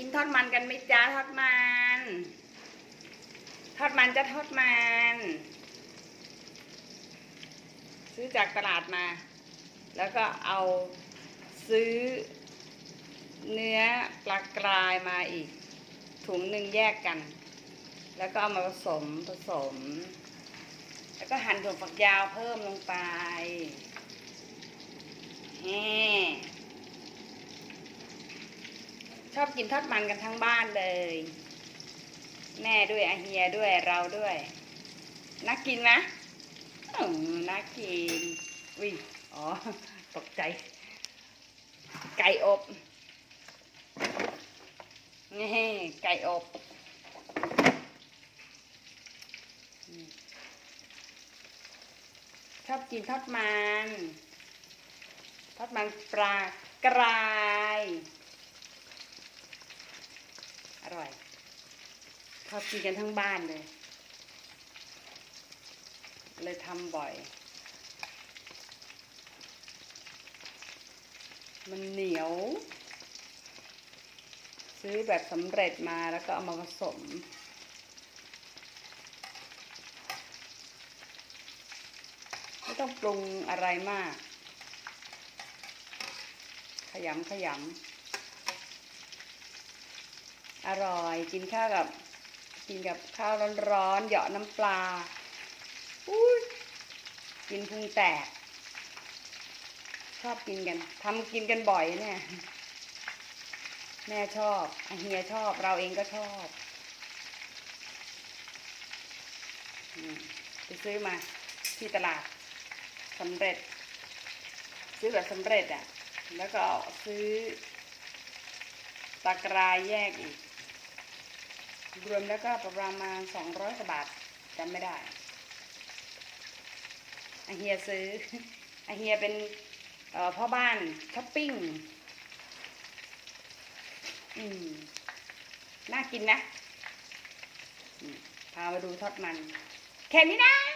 กินทอดมันกันไหมจ้าทอดมัน ทอดมันจะทอดมัน ซื้อจากตลาดมา แล้วก็เอาซื้อ เนื้อปลากรายมาอีก ถุงหนึ่งแยกกัน แล้วก็เอามาผสมผสม แล้วก็หั่นถั่วฝักยาวเพิ่มลงไปแฮ่ช อบกินทอดมันกันทั้งบ้านเลย แม่ด้วยอาเฮียด้วยเราด้วย น่ากินนะอืมน่ากินวิอ๋อ ตกใจ ไก่อบนี่ไก่อบชอบกินทอดมันทอดมันปลากรายอ ร่อยชอบกินกันทั้งบ้านเลย เลยทำบ่อย มันเหนียว ซื้อแบบสำเร็จมาแล้วก็เอามาผสมไม่ต้องปรุงอะไรมาก ขยำขยำ อร่อยกินข้าวกับกินกับข้าวร้อนๆเหยาะน้ำปลาอุ้ยกินพุงแตก ชอบกินกันทำกินกันบ่อยเนี่ย แม่ชอบอเฮียชอบเราเองก็ชอบอไปซื้อมาที่ตลาดสำเร็จ ซื้อแบบสำเร็จอะ แล้วก็ซื้อตะกรายแยกอีก รวมแล้วก็ประมาณสองร้อยกว่าบาทจำไม่ได้อาเฮียซื้ออาเฮียเป็นพ่อบ้านช้อปปิ้งอืมน่ากินนะพามาดูทอดมัน แค่นี้นะ